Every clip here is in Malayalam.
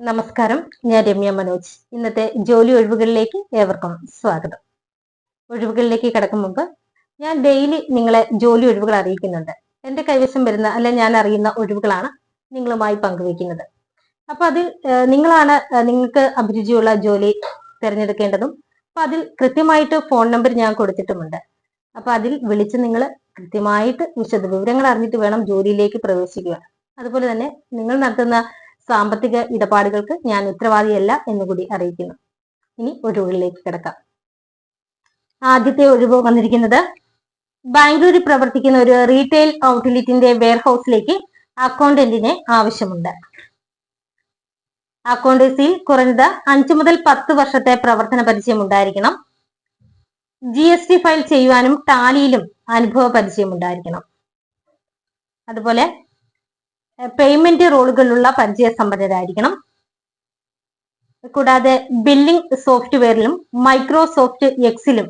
നമസ്കാരം. ഞാൻ രമ്യ മനോജ്. ഇന്നത്തെ ജോലി ഒഴിവുകളിലേക്ക് ഏവർക്കും സ്വാഗതം. ഒഴിവുകളിലേക്ക് കിടക്കും മുമ്പ് ഞാൻ ഡെയിലി നിങ്ങളെ ജോലി ഒഴിവുകൾ അറിയിക്കുന്നുണ്ട്. എന്റെ കൈവശം വരുന്ന അല്ലെ ഞാൻ അറിയുന്ന ഒഴിവുകളാണ് നിങ്ങളുമായി പങ്കുവയ്ക്കുന്നത്. അപ്പൊ അതിൽ നിങ്ങളാണ് നിങ്ങൾക്ക് അഭിരുചിയുള്ള ജോലി തിരഞ്ഞെടുക്കേണ്ടതും. അപ്പൊ അതിൽ കൃത്യമായിട്ട് ഫോൺ നമ്പർ ഞാൻ കൊടുത്തിട്ടുമുണ്ട്. അപ്പൊ അതിൽ വിളിച്ച് നിങ്ങൾ കൃത്യമായിട്ട് വിശദ വിവരങ്ങൾ അറിഞ്ഞിട്ട് വേണം ജോലിയിലേക്ക് പ്രവേശിക്കുക അതുപോലെ തന്നെ നിങ്ങൾ നടത്തുന്ന സാമ്പത്തിക ഇടപാടുകൾക്ക് ഞാൻ ഉത്തരവാദിയല്ല എന്നുകൂടി അറിയിക്കുന്നു. ഇനി ഒഴിവുകളിലേക്ക് കിടക്കാം. ആദ്യത്തെ ഒഴിവ് വന്നിരിക്കുന്നത് ബാംഗ്ലൂരിൽ പ്രവർത്തിക്കുന്ന ഒരു റീറ്റെയിൽ ഔട്ട്ലെറ്റിന്റെ വെയർഹൌസിലേക്ക് അക്കൗണ്ടന്റിനെ ആവശ്യമുണ്ട്. അക്കൗണ്ടൻസിയിൽ കുറഞ്ഞത് അഞ്ചു മുതൽ പത്ത് വർഷത്തെ പ്രവർത്തന പരിചയം ഉണ്ടായിരിക്കണം. ജി എസ് ടി ഫയൽ ചെയ്യുവാനും ടാലിയിലും അനുഭവ പരിചയം ഉണ്ടായിരിക്കണം. അതുപോലെ പേയ്മെന്റ് റോളുകളുള്ള പരിചയസമ്പന്നരായിരിക്കണം. കൂടാതെ ബില്ലിംഗ് സോഫ്റ്റ്വെയറിലും മൈക്രോസോഫ്റ്റ് എക്സിലും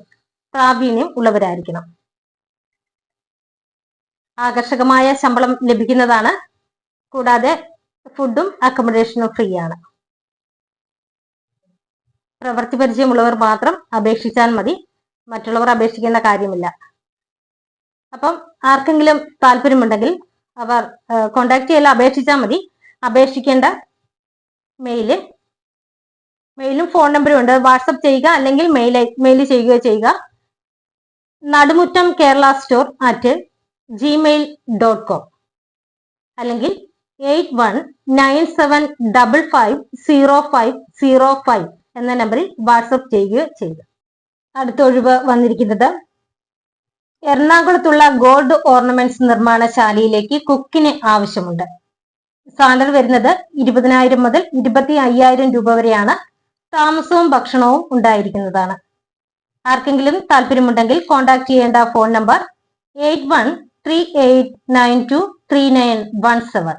പ്രാവീണ്യം ഉള്ളവരായിരിക്കണം. ആകർഷകമായ ശമ്പളം ലഭിക്കുന്നതാണ്. കൂടാതെ ഫുഡും അക്കോമഡേഷനും ഫ്രീ ആണ് പ്രവൃത്തി പരിചയമുള്ളവർ മാത്രം അപേക്ഷിച്ചാൽ മതി. മറ്റുള്ളവർ അപേക്ഷിക്കേണ്ട കാര്യമില്ല. അപ്പം ആർക്കെങ്കിലും താല്പര്യമുണ്ടെങ്കിൽ അവർ കോണ്ടാക്ട് ചെയ്യാൻ അപേക്ഷിച്ചാൽ മതി. അപേക്ഷിക്കേണ്ട മെയിൽ മെയിലും ഫോൺ നമ്പറും ഉണ്ട്. വാട്സപ്പ് ചെയ്യുക അല്ലെങ്കിൽ മെയിൽ മെയിൽ ചെയ്യുക ചെയ്യുക. Nadumuttam Kerala store at Gmail dot com അല്ലെങ്കിൽ eight one nine seven double five zero five zero five എന്ന നമ്പറിൽ വാട്സപ്പ് ചെയ്യുകയോ ചെയ്യുക. അടുത്ത ഒഴിവ് വന്നിരിക്കുന്നത് എറണാകുളത്തുള്ള ഗോൾഡ് ഓർണമെന്റ്സ് നിർമ്മാണശാലയിലേക്ക് കുക്കിന് ആവശ്യമുണ്ട്. സാലറി വരുന്നത് ഇരുപതിനായിരം മുതൽ ഇരുപത്തി അയ്യായിരം രൂപ വരെയാണ്. താമസവും ഭക്ഷണവും ഉണ്ടായിരിക്കുന്നതാണ്. ആർക്കെങ്കിലും താല്പര്യമുണ്ടെങ്കിൽ കോൺടാക്ട് ചെയ്യേണ്ട phone number eight one three eight nine two three nine one seven.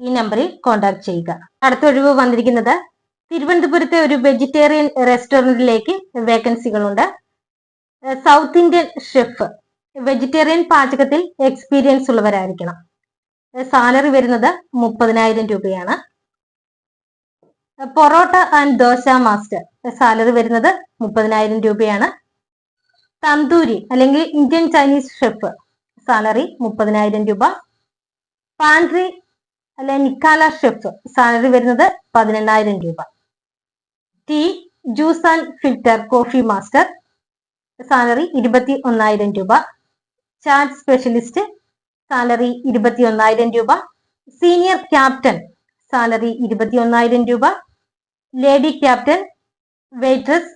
ഈ നമ്പറിൽ കോൺടാക്ട് ചെയ്യുക. അടുത്ത ഒഴിവ് വന്നിരിക്കുന്നത് തിരുവനന്തപുരത്തെ ഒരു വെജിറ്റേറിയൻ റെസ്റ്റോറന്റിലേക്ക് വേക്കൻസികളുണ്ട് സൗത്ത് ഇന്ത്യൻ ഷെഫ് വെജിറ്റേറിയൻ പാചകത്തിൽ എക്സ്പീരിയൻസ് ഉള്ളവരായിരിക്കണം. സാലറി വരുന്നത് മുപ്പതിനായിരം രൂപയാണ്. Porotta and dosa master salary വരുന്നത് മുപ്പതിനായിരം രൂപയാണ്. തന്തൂരി അല്ലെങ്കിൽ ഇന്ത്യൻ ചൈനീസ് ഷെഫ് സാലറി മുപ്പതിനായിരം രൂപ. പാൻട്രി അല്ലെ നിക്കാല ഷെഫ് സാലറി വരുന്നത് പതിനെണ്ണായിരം രൂപ. Tea juice and filter coffee master salary ഇരുപത്തി ഒന്നായിരം രൂപ. ചാറ്റ് സ്പെഷ്യലിസ്റ്റ് സാലറി ഇരുപത്തി ഒന്നായിരം രൂപ. സീനിയർ ക്യാപ്റ്റൻ സാലറി ഇരുപത്തി ഒന്നായിരം രൂപ. ലേഡി ക്യാപ്റ്റൻ വെയിട്രസ്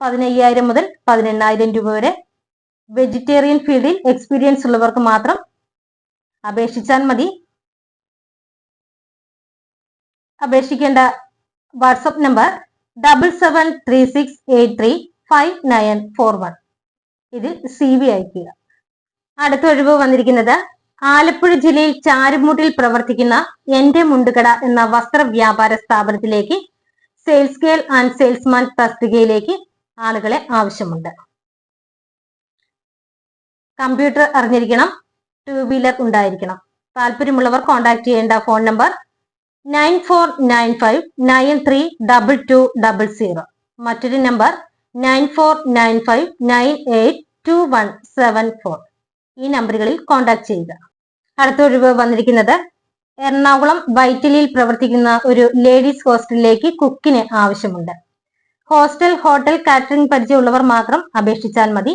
പതിനയ്യായിരം മുതൽ പതിനെണ്ണായിരം രൂപ വരെ. വെജിറ്റേറിയൻ ഫീൽഡിൽ എക്സ്പീരിയൻസ് ഉള്ളവർക്ക് മാത്രം അപേക്ഷിച്ചാൽ മതി. അപേക്ഷിക്കേണ്ട WhatsApp number double seven three six eight three five nine four one ഇതിൽ സി വി അയക്കുക അടുത്ത ഒഴിവ് വന്നിരിക്കുന്നത് ആലപ്പുഴ ജില്ലയിൽ ചാരുമൂട്ടിൽ പ്രവർത്തിക്കുന്ന എന്റെ മുണ്ടുകട എന്ന വസ്ത്ര വ്യാപാര സ്ഥാപനത്തിലേക്ക് സെയിൽസ് ഗേൾ ആൻഡ് സെയിൽസ്മാൻ തസ്തികയിലേക്ക് ആളുകളെ ആവശ്യമുണ്ട്. കമ്പ്യൂട്ടർ അറിഞ്ഞിരിക്കണം ടൂ വീലർ ഉണ്ടായിരിക്കണം. താല്പര്യമുള്ളവർ കോൺടാക്ട് ചെയ്യേണ്ട phone number nine four nine five nine three double two double zero മറ്റൊരു number nine four nine five nine eight two one seven four ഈ നമ്പറുകളിൽ കോൺടാക്ട് ചെയ്യുക. അടുത്ത ഒഴിവ് വന്നിരിക്കുന്നത് എറണാകുളം വൈറ്റിലിൽ പ്രവർത്തിക്കുന്ന ഒരു ലേഡീസ് ഹോസ്റ്റലിലേക്ക് കുക്കിന് ആവശ്യമുണ്ട്. ഹോസ്റ്റൽ ഹോട്ടൽ കാറ്ററിംഗ് പരിചയമുള്ളവർ മാത്രം അപേക്ഷിച്ചാൽ മതി.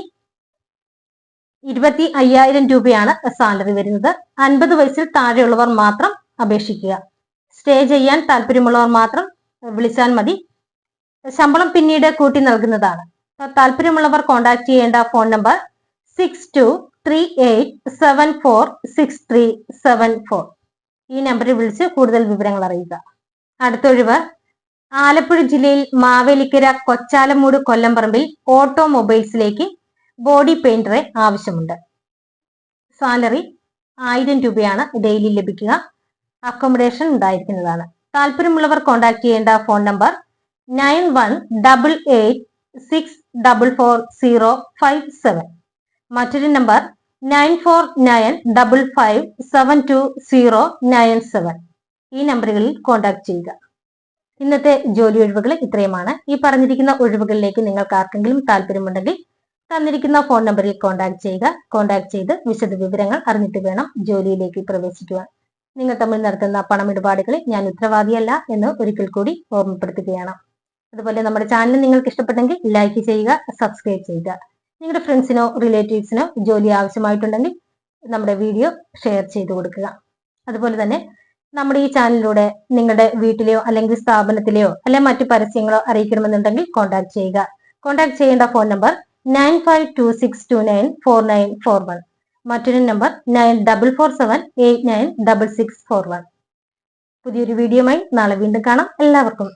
ഇരുപത്തി അയ്യായിരം രൂപയാണ് സാലറി വരുന്നത്. അൻപത് വയസ്സിൽ താഴെയുള്ളവർ മാത്രം അപേക്ഷിക്കുക. സ്റ്റേ ചെയ്യാൻ താല്പര്യമുള്ളവർ മാത്രം വിളിച്ചാൽ മതി. ശമ്പളം പിന്നീട് കൂട്ടി നൽകുന്നതാണ്. താല്പര്യമുള്ളവർ കോൺടാക്ട് ചെയ്യേണ്ട phone number six two three eight seven four six three seven four ഈ നമ്പറിൽ വിളിച്ച് കൂടുതൽ വിവരങ്ങൾ അറിയുക. അടുത്തൊഴിവ് ആലപ്പുഴ ജില്ലയിൽ മാവേലിക്കര കൊച്ചാലമൂട് കൊല്ലംപറമ്പിൽ ഓട്ടോമൊബൈൽസിലേക്ക് ബോഡി പെയിന്ററെ ആവശ്യമുണ്ട്. സാലറി ആയിരം രൂപയാണ് ഡെയിലി ലഭിക്കുക. അക്കോമഡേഷൻ ഉണ്ടായിരിക്കുന്നതാണ്. താല്പര്യമുള്ളവർ കോൺടാക്ട് ചെയ്യേണ്ട phone number nine one double eight six double four zero five seven. മറ്റൊരു number nine four nine double five seven two zero nine seven ഈ നമ്പറുകളിൽ കോൺടാക്ട് ചെയ്യുക. ഇന്നത്തെ ജോലി ഒഴിവുകൾ ഇത്രയുമാണ്. ഈ പറഞ്ഞിരിക്കുന്ന ഒഴിവുകളിലേക്ക് നിങ്ങൾക്ക് ആർക്കെങ്കിലും താല്പര്യമുണ്ടെങ്കിൽ തന്നിരിക്കുന്ന ഫോൺ നമ്പറിൽ കോൺടാക്ട് ചെയ്യുക. കോൺടാക്ട് ചെയ്ത് വിശദ വിവരങ്ങൾ അറിഞ്ഞിട്ട് വേണം ജോലിയിലേക്ക് പ്രവേശിക്കുവാൻ. നിങ്ങൾ തമ്മിൽ നടത്തുന്ന പണമിടപാടുകളിൽ ഞാൻ ഉത്തരവാദിയല്ല എന്ന് ഒരിക്കൽ കൂടി ഓർമ്മപ്പെടുത്തുകയാണ്. അതുപോലെ നമ്മുടെ ചാനൽ നിങ്ങൾക്ക് ഇഷ്ടപ്പെട്ടെങ്കിൽ ലൈക്ക് ചെയ്യുക സബ്സ്ക്രൈബ് ചെയ്യുക. നിങ്ങളുടെ ഫ്രണ്ട്സിനോ റിലേറ്റീവ്സിനോ ജോലി ആവശ്യമായിട്ടുണ്ടെങ്കിൽ നമ്മുടെ വീഡിയോ ഷെയർ ചെയ്ത് കൊടുക്കുക. അതുപോലെ തന്നെ നമ്മുടെ ഈ ചാനലിലൂടെ നിങ്ങളുടെ വീട്ടിലെയോ അല്ലെങ്കിൽ സ്ഥാപനത്തിലെയോ അല്ലെങ്കിൽ മറ്റു പരസ്യങ്ങളോ അറിയിക്കണമെന്നുണ്ടെങ്കിൽ കോൺടാക്ട് ചെയ്യുക. കോൺടാക്ട് ചെയ്യേണ്ട phone number nine five two six two nine four nine four one മറ്റൊരു number nine double four seven eight nine double six four one പുതിയൊരു വീഡിയോയുമായി നാളെ വീണ്ടും കാണാം. എല്ലാവർക്കും